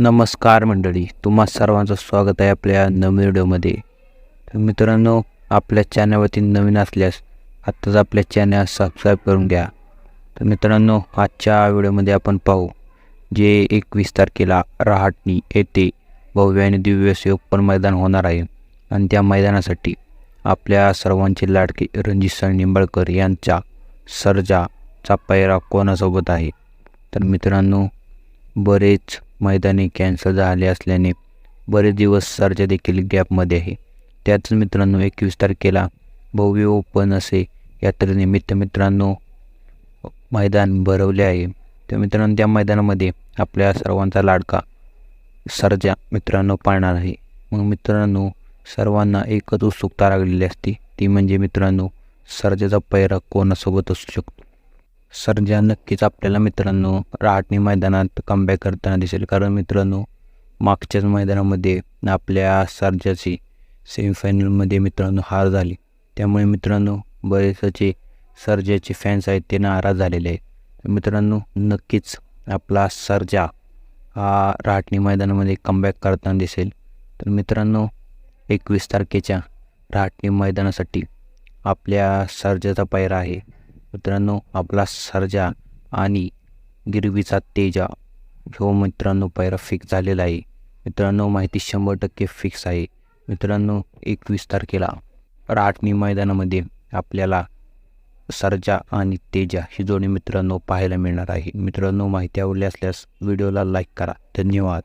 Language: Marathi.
नमस्कार मंडळी तुम्हा सर्वांचं स्वागत आहे आपल्या नवीन व्हिडिओमध्ये. तर मित्रांनो आपल्या चॅनलवरती नवीन असल्यास आत्ताच आपल्या चॅनल सबस्क्राईब करून घ्या. तर मित्रांनो आजच्या व्हिडिओमध्ये आपण पाहू जे एकवीस तारखेला रहाटणी येथे भव्य आणि दिव्य असे ओपन मैदान होणार आहे. आणि त्या मैदानासाठी आपल्या सर्वांचे लाडके रणजित निंबाळकर यांच्या सर्जाचा पैरा कोणासोबत आहे? तर मित्रांनो बरेच मैदाने कॅन्सल झाले असल्याने बरेच दिवस सर्जा देखील गॅपमध्ये आहे त्याच मित्रांनो एकवीस तारखेला भव्य ओपन असे यात्रेनिमित्त मित्रांनो मैदान भरवले आहे. तर मित्रांनो त्या मैदानामध्ये आपल्या सर्वांचा लाडका सर्जा मित्रांनो पाळणार आहे. मग मित्रांनो सर्वांना एकच उत्सुकता लागलेली असते ती म्हणजे मित्रांनो सर्जाचा पैरा कोणासोबत असू शकतो? सर्जा नक्कीच आपल्याला मित्रांनो रहाटणी मैदानात कमबॅक करताना दिसेल. कारण मित्रांनो मागच्याच मैदानामध्ये आपल्या सर्जाची सेमीफायनलमध्ये मित्रांनो हार झाली. त्यामुळे मित्रांनो बरेचसे सर्जाचे फॅन्स आहेत ते नाराज झालेले आहेत. मित्रांनो नक्कीच आपला सर्जा हा रहाटणी मैदानामध्ये कमबॅक करताना दिसेल. तर मित्रांनो एकवीस तारखेच्या रहाटणी मैदानासाठी आपल्या सर्जाचा पायरा आहे. मित्रांनो आपला सर्जा आणि गिरवीचा तेजा हो मित्रांनो पायरा फिक्स झालेला आहे. मित्रांनो माहिती शंभर टक्के फिक्स आहे. मित्रांनो एकवीस तारखेला राटणी मैदानामध्ये आपल्याला सर्जा आणि तेजा ही जोडी मित्रांनो पाहायला मिळणार आहे. मित्रांनो माहिती आवडली असल्यास व्हिडिओला लाईक करा. धन्यवाद.